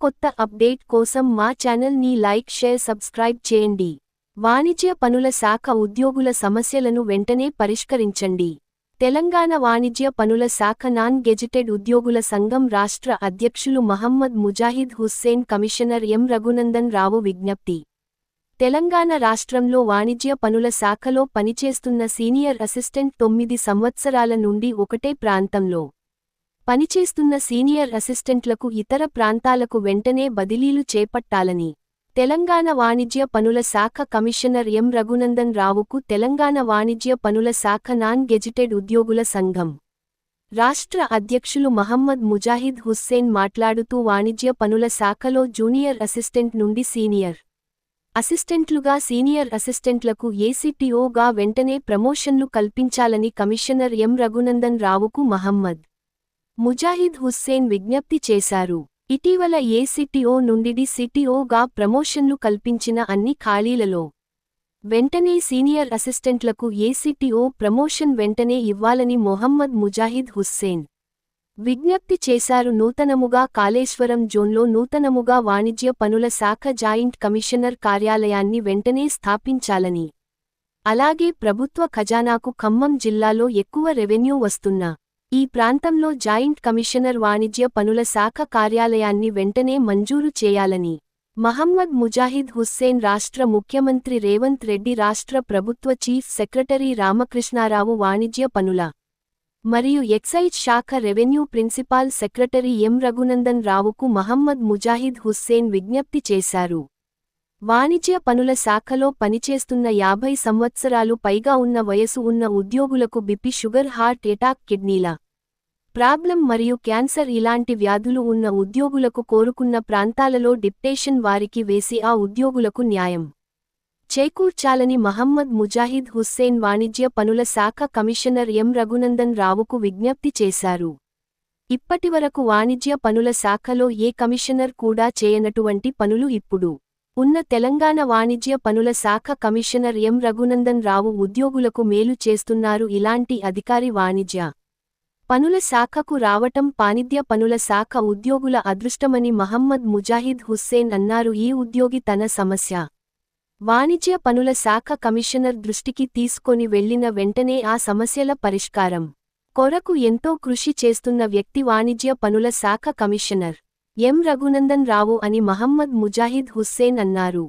కొత్త అప్డేట్ కోసం మా ఛానల్ని లైక్ షేర్ సబ్స్క్రైబ్ చేయండి. వాణిజ్య పనుల శాఖ ఉద్యోగుల సమస్యలను వెంటనే పరిష్కరించండి. తెలంగాణ వాణిజ్య పనుల శాఖ నాన్ గెజిటెడ్ ఉద్యోగుల సంఘం రాష్ట్ర అధ్యక్షులు మహమ్మద్ ముజాహిద్ హుస్సేన్ కమిషనర్ ఎం రఘునందన్ రావు విజ్ఞప్తి. తెలంగాణ రాష్ట్రంలో వాణిజ్య పనుల శాఖలో పనిచేస్తున్న సీనియర్ అసిస్టెంట్ తొమ్మిది సంవత్సరాల నుండి ఒకటే ప్రాంతంలో. పనిచేస్తున్న సీనియర్ అసిస్టెంట్లకు ఇతర ప్రాంతాలకు వెంటనే బదిలీలు చేపట్టాలని తెలంగాణ వాణిజ్య పనుల శాఖ కమిషనర్ ఎం రఘునందన్ రావుకు తెలంగాణ వాణిజ్య పనుల శాఖ నాన్ గెజిటెడ్ ఉద్యోగుల సంఘం రాష్ట్ర అధ్యక్షులు మహమ్మద్ ముజాహిద్ హుస్సేన్ మాట్లాడుతూ వాణిజ్య పనుల శాఖలో జూనియర్ అసిస్టెంట్ నుండి సీనియర్ అసిస్టెంట్లుగా సీనియర్ అసిస్టెంట్లకు ఏసీటీఓగా వెంటనే ప్రమోషన్లు కల్పించాలని కమిషనర్ ఎం రఘునందన్ రావుకు మహమ్మద్ ముజాహిద్ హుస్సేన్ విజ్ఞప్తి చేశారు. ఇటీవల ఏసీటీఓ నుండి సిటీఓగా ప్రమోషన్లు కల్పించిన అన్ని ఖాళీలలో వెంటనే సీనియర్ అసిస్టెంట్లకు ఏసీటీఓ ప్రమోషన్ వెంటనే ఇవ్వాలని మొహమ్మద్ ముజాహిద్ హుస్సేన్ విజ్ఞప్తి చేశారు. నూతనముగా కాళేశ్వరం జోన్లో నూతనముగా వాణిజ్య పనుల శాఖ జాయింట్ కమిషనర్ కార్యాలయాన్ని వెంటనే స్థాపించాలని. అలాగే ప్రభుత్వ ఖజానాకు ఖమ్మం జిల్లాలో ఎక్కువ రెవెన్యూ వస్తున్నా ఈ ప్రాంతంలో జాయింట్ కమిషనర్ వాణిజ్య పనుల శాఖ కార్యాలయాన్ని వెంటనే మంజూరు చేయాలని మహమ్మద్ ముజాహిద్ హుస్సేన్ రాష్ట్ర ముఖ్యమంత్రి రేవంత్ రెడ్డి రాష్ట్ర ప్రభుత్వ చీఫ్ సెక్రటరీ రామకృష్ణారావు వాణిజ్య పనుల మరియు ఎక్సైజ్ శాఖ revenue principal secretary M Raghunandan రావుకు మహమ్మద్ ముజాహిద్ హుస్సేన్ విజ్ఞప్తి చేశారు. వాణిజ్య పనుల శాఖలో పనిచేస్తున్న యాభై సంవత్సరాలు పైగా ఉన్న వయసు ఉన్న ఉద్యోగులకు బిపి షుగర్ హార్ట్ ఎటాక్ కిడ్నీల ప్రాబ్లం మరియు క్యాన్సర్ ఇలాంటి వ్యాధులు ఉన్న ఉద్యోగులకు కోరుకున్న ప్రాంతాలలో డిప్టేషన్ వారికి వేసి ఆ ఉద్యోగులకు న్యాయం. చేకూర్చాలని మహమ్మద్ ముజాహిద్ హుస్సేన్ వాణిజ్య పనుల శాఖ కమిషనర్ ఎం రఘునందన్ రావుకు విజ్ఞప్తి చేశారు. ఇప్పటివరకు వాణిజ్య పనుల శాఖలో ఏ కమిషనర్ కూడా చేయనటువంటి పనులు ఇప్పుడు. ఉన్న తెలంగాణ వాణిజ్య పనుల శాఖ కమిషనర్ ఎం రఘునందన్ రావు ఉద్యోగులకు మేలు చేస్తున్నారు ఇలాంటి అధికారి వాణిజ్య. పనుల శాఖకు రావటం పానిద్య పనుల శాఖ ఉద్యోగుల అదృష్టమని మహమ్మద్ ముజాహిద్ హుస్సేన్ అన్నారు. ఈ ఉద్యోగి తన సమస్య వాణిజ్య పనుల శాఖ కమిషనర్ దృష్టికి తీసుకొని వెళ్ళిన వెంటనే ఆ సమస్యల పరిష్కారం కొరకు ఎంతో కృషి చేస్తున్న వ్యక్తి వాణిజ్య పనుల శాఖ కమిషనర్ ఎం. రఘునందన్ రావు అని మహమ్మద్ ముజాహిద్ హుస్సేన్ అన్నారు.